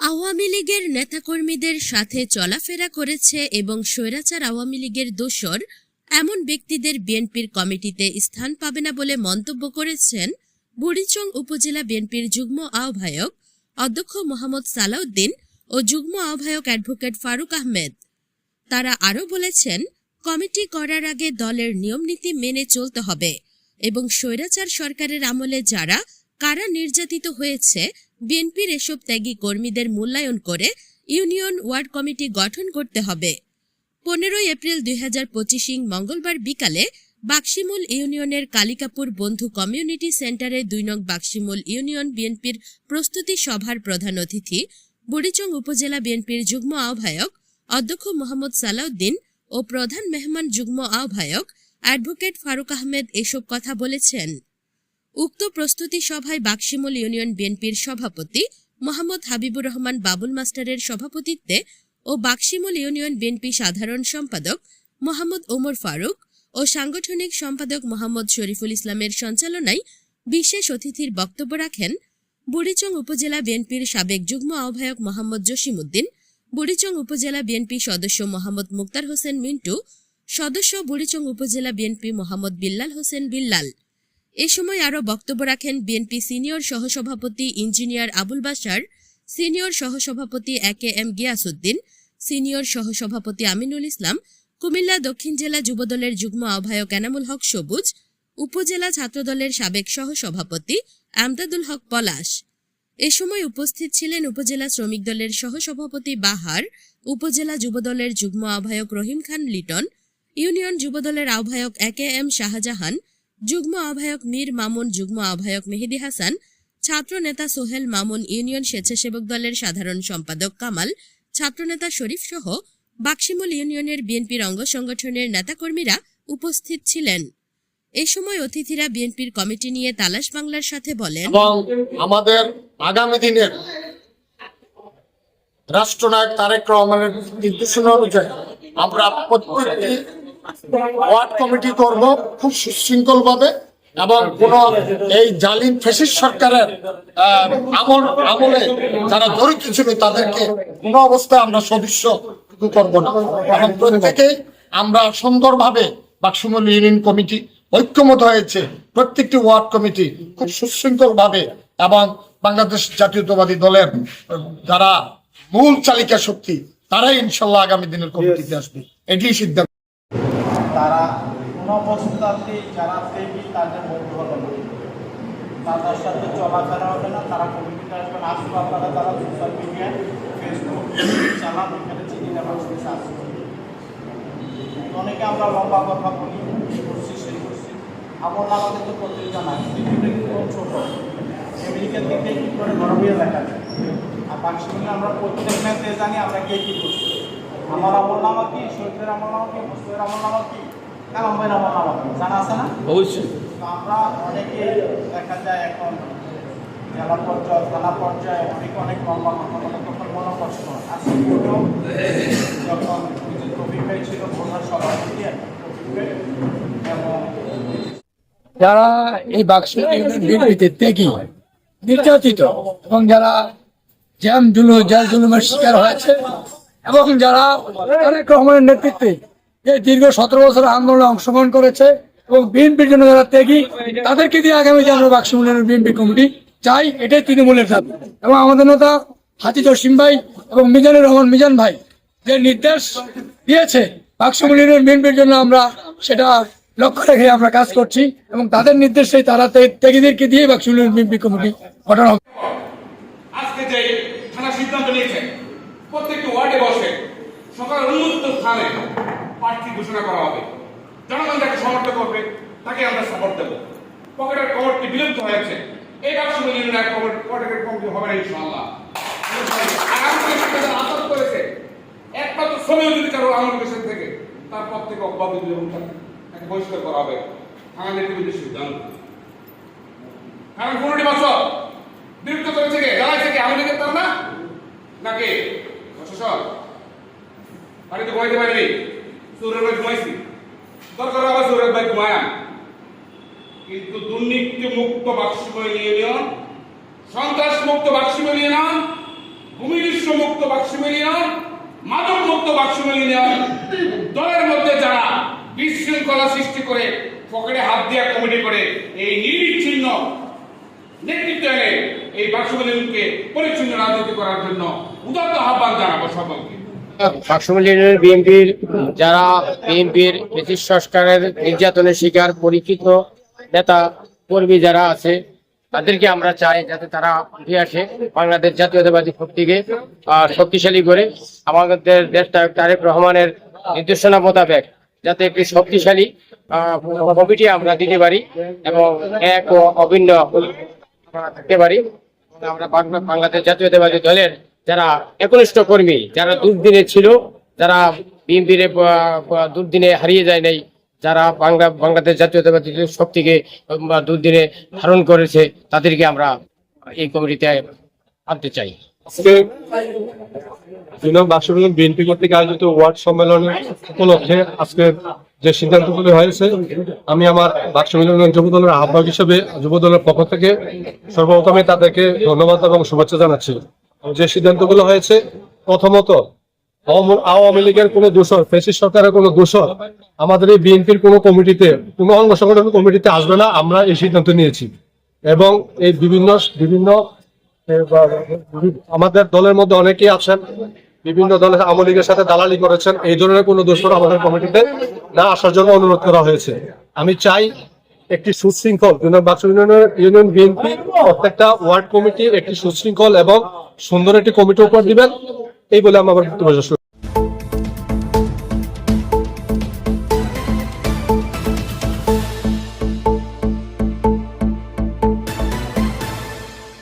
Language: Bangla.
আওয়ামী লীগের নেতাকর্মীদের সাথে চলাফেরা করেছে এবং স্বৈরাচার আওয়ামী লীগের দোসর এমন ব্যক্তিদের বিএনপির কমিটিতে স্থান পাবে না বলে মন্তব্য করেছেন বুড়িচং উপজেলা বিএনপির যুগ্ম আহ্বায়ক অধ্যক্ষ মোহাম্মদ সালাউদ্দিন ও যুগ্ম আহ্বায়ক অ্যাডভোকেট ফারুক আহমেদ। তারা আরও বলেছেন, কমিটি করার আগে দলের নিয়মনীতি মেনে চলতে হবে এবং স্বৈরাচার সরকারের আমলে যারা কারা নির্যাতিত হয়েছে বিএনপির এসব ত্যাগী কর্মীদের মূল্যায়ন করে ইউনিয়ন ওয়ার্ড কমিটি গঠন করতে হবে। পনেরোই এপ্রিল দুই হাজার পঁচিশিং মঙ্গলবার বিকালে বাক্সিমুল ইউনিয়নের কালিকাপুর বন্ধু কমিউনিটি সেন্টারে দুই নং বাক্সিমুল ইউনিয়ন বিএনপির প্রস্তুতি সভার প্রধান অতিথি, বুড়িচং উপজেলা বিএনপির যুগ্ম আহ্বায়ক অধ্যক্ষ মোহাম্মদ সালাউদ্দিন ও প্রধান মেহমান যুগ্ম আহ্বায়ক অ্যাডভোকেট ফারুক আহমেদ এসব কথা বলেছেন। উক্ত প্রস্তুতি সভায় বাক্সিমুল ইউনিয়ন বিএনপির সভাপতি মোহাম্মদ হাবিবুর রহমান বাবুল মাস্টারের সভাপতিত্বে ও বাক্সিমুল ইউনিয়ন বিএনপি সাধারণ সম্পাদক মোহাম্মদ ওমর ফারুক ও সাংগঠনিক সম্পাদক মোহাম্মদ শরীফুল ইসলামের সঞ্চালনায় বিশেষ অতিথির বক্তব্য রাখেন বুড়িচং উপজেলা বিএনপির সাবেক যুগ্ম আহ্বায়ক মোহাম্মদ জসিমউদ্দিন, বুড়িচং উপজেলা বিএনপি সদস্য মোহাম্মদ মুক্তার হোসেন মিন্টু, সদস্য বুড়িচং উপজেলা বিএনপি মোহাম্মদ বিল্লাল হোসেন বিল্লাল এ সময় আরও বক্তব্য রাখেন বিএনপি সিনিয়র সহসভাপতি ইঞ্জিনিয়ার আবুল বাশার, সিনিয়র সহসভাপতি A K M Giasuddin, senior সহসভাপতি আমিনুল ইসলাম, কুমিল্লা দক্ষিণ জেলা যুবদলের যুগ্ম আহ্বায়ক এনামুল হক সবুজ, উপজেলা ছাত্রদলের সাবেক সহসভাপতি আমদাদুল হক পলাশ। এ সময় উপস্থিত ছিলেন উপজেলা শ্রমিক দলের সহসভাপতি বাহার, উপজেলা যুবদলের যুগ্ম আহ্বায়ক রহিম খান লিটন, ইউনিয়ন যুবদলের আহ্বায়ক এ কে এম শাহজাহান যুগ্ম আহ্বায়ক মীর মামুন, যুগ্ম আহ্বায়ক মেহেদি হাসান, ছাত্র নেতা সোহেল মামুন, ইউনিয়ন স্বেচ্ছাসেবক দলের সাধারণ সম্পাদক কামাল ছাত্রনেতা শরীফ সহ বাক্সিমুল ইউনিয়নের বিএনপির অঙ্গ সংগঠনের নেতাকর্মীরা উপস্থিত ছিলেন। এ সময় অতিথিরা বিএনপির কমিটি নিয়ে তালাশ বাংলার সাথে বলেন, এবং আমাদের আগামী দিনের রাষ্ট্রনায়ক তারেক রহমানের নির্দেশনা অনুযায়ী আমরা প্রত্যেকটি ওয়ার্ড কমিটি করব খুব সুশৃঙ্খল ভাবে এবং কোন এই জালিম ফেসিস সরকারের আমল, আমলে যারা জড়িত ছিল তাদেরকে কোন অবস্থায় আমরা সদস্য করব না। এবং প্রত্যেকেই আমরা সুন্দরভাবে বাক্সমল ইউনিয়ন কমিটি ঐক্যমত হয়েছে। প্রত্যেকটি ওয়ার্ড কমিটি খুব সুশৃঙ্খল ভাবে এবং বাংলাদেশ জাতীয়তাবাদী দলের যারা মূল চালিকা শক্তি, তারাই ইনশাল্লাহ আগামী দিনের কমিটিতে আসবে। এটি সিদ্ধান্ত। তারা কোনো অবস্থাতেই যারা দেবী তাদের বন্ধু হলো তাদের সাথে চলাফেরা হবে না, তারা কমিটিতে আসবে না আসবে আপনারা, তারা সোশ্যাল মিডিয়ায় ফেসবুক চালান এখানে চিনি না মানুষের আসবে অনেকে আমরা লম্বা কথা বলি, করছি, সেই করছি। আমার আমাদের তো পত্রিকা নাই, পৃথিবীটা কিন্তু ছোট। আমেরিকার দিক কী করে গরমিয়ে দেখা যায়? আর পাকিস্তানে আমরা প্রত্যেক ম্যাচে জানি আমরা কে কী করছি। আমার আমল নামা কি? শহীদের আমল নামা কি? মুসলিমের আমল নামা কি? কালাম ভাইয়ের আমল নামা কি? জানা আছে না? অবশ্যই। আমরা অনেকে দেখা যায় এখন জেলা পর্যায়ে থানা পর্যায়ে অনেকে অনেক লম্বা মনে কষ্ট আজকে যখন ছিল প্রধান সভাপতি এবং যারা এই বাক্স বিএনপিতে ত্যাগী নির্যাতিত এবং যারা জ্যাম জুলু জেল জুলুমের শিকার হয়েছে এবং যারা অনেক রহমানের নেতৃত্বে এই দীর্ঘ সতেরো বছর আন্দোলনে অংশগ্রহণ করেছে এবং বিএনপির জন্য যারা ত্যাগী, তাদেরকে দিয়ে আগামী আমরা বাক্স মূল্যের বিএনপি কমিটি চাই, এটাই তৃণমূলের দাবি। এবং আমাদের নেতা হাতি জসিম ভাই এবং মিজানুর রহমান মিজান ভাই যে নির্দেশ দিয়েছে বাক্স মূল্যের বিএনপির জন্য আমরা সেটা লক্ষ্য রেখে আমরা কাজ করছি এবং তাদের নির্দেশে তারা ত্যাগীদেরকে দিয়ে বাক্স মূল্যের বিএনপি কমিটি গঠন হবে আজকে যে থানা সিদ্ধান্ত নিয়েছে প্রত্যেকটি বসে সকাল উন্মুক্ত স্থানে প্রার্থী ঘোষণা করা হবে। জনগণ যাকে সমর্থন করবে তাকে আমরা সাপোর্ট দেবো। পকেটের কবরটি বিলুপ্ত হয়েছে এই বাক্স মিলিয়ন এক কবর পকেটের কবরটি হবে না, ইনশাআল্লাহ। আগামী করেছে একমাত্র সময় যদি কারও আমার দেশের থেকে। তার পর থেকে অব্যাহতি দিলে এবং তাকে বহিষ্কার করা হবে। আমাদের টিভিতে সিদ্ধান্ত। কারণ পনেরোটি বছর বিরক্ত করেছে কে? জানাইছে কে? না? নাকি প্রশাসন বাড়িতে ঘুমাইতে পারিনি সুরের ভাই ঘুমাইছি। দরকার আবার সুরের ভাই ঘুমায়া কিন্তু দুর্নীতি মুক্ত বাক্সময় ইউনিয়ন সন্ত্রাস মুক্ত বাক্সময় ভূমি বাক্সুম ইউনিয়ন মাদক মুক্ত বাক্সুম ইউনিয়ন দলের মধ্যে যারা বিশৃঙ্খলা সৃষ্টি করে, পকেটে হাত দিয়ে কমিটি করে, এই নিরবিচ্ছিন্ন নেতৃত্ব এনে এই বাক্সুম পরিচ্ছন্ন রাজনীতি করার জন্য উদাত্ত আহ্বান জানাব সকলকে। বিএনপির যারা বিএনপির সংস্কারের নির্যাতনের শিকার পরিচিত নেতা, কর্মী যারা আছে, তাদেরকে আমরা চাই যাতে তারা উঠে আসে বাংলাদেশ জাতীয়তাবাদী শক্তিকে শক্তিশালী করে। আমাদের দেশটা তারেক রহমানের নির্দেশনা মোতাবেক যাতে একটি শক্তিশালী কমিটি আমরা দিতে পারি এবং এক ও অভিন্ন আমরা থাকতে পারি। আমরা বাংলা- বাংলাদেশ জাতীয়তাবাদী দলের যারা একনিষ্ঠ কর্মী, যারা দুর্দিনে ছিল, যারা বিএনপির দুর্দিনে হারিয়ে যায় নাই, যারা বাংলা, বাংলাদেশ জাতীয়তাবাদী শক্তিকে দুর্দিনে ধারণ করেছে, তাদেরকে আমরা এই কমিটিতে আনতে চাই। বিএনপি কর্তৃক আয়োজিত ওয়ার্ড সম্মেলনের উপলক্ষে আজকে যে সিদ্ধান্তগুলি হয়েছে, আমি আমার বাক্সবিনোদন যুব দলের আহ্বায়ক হিসেবে যুব দলের পক্ষ থেকে সর্বপ্রথমে তাদেরকে ধন্যবাদ এবং শুভেচ্ছা জানাচ্ছি। যে সিদ্ধান্তগুলো হয়েছে, প্রথমত, আওয়ামী লীগের কোনো দোষর, ফেসিস সরকারের কোনো দোষর, আমাদের এই বিএনপির কোনো কমিটিতে, কোনো অঙ্গ সংগঠন কমিটিতে আসবে না, আমরা এই সিদ্ধান্ত নিয়েছি। এবং এই বিভিন্ন বিভিন্ন আমাদের দলের মধ্যে অনেকেই আছেন বিভিন্ন দলের আওয়ামী লীগের সাথে দালালি করেছেন। এই ধরনের কোন দোষর আমাদের কমিটিতে না আসার জন্য অনুরোধ করা হয়েছে। আমি চাই একটি সুশৃঙ্খল ইউনিয়ন ইউনিয়ন বিএনপি প্রত্যেকটা ওয়ার্ড কমিটি একটি সুশৃঙ্খল এবং সুন্দর একটি কমিটি উপর দিবেন। এই বলে আমার বক্তব্য।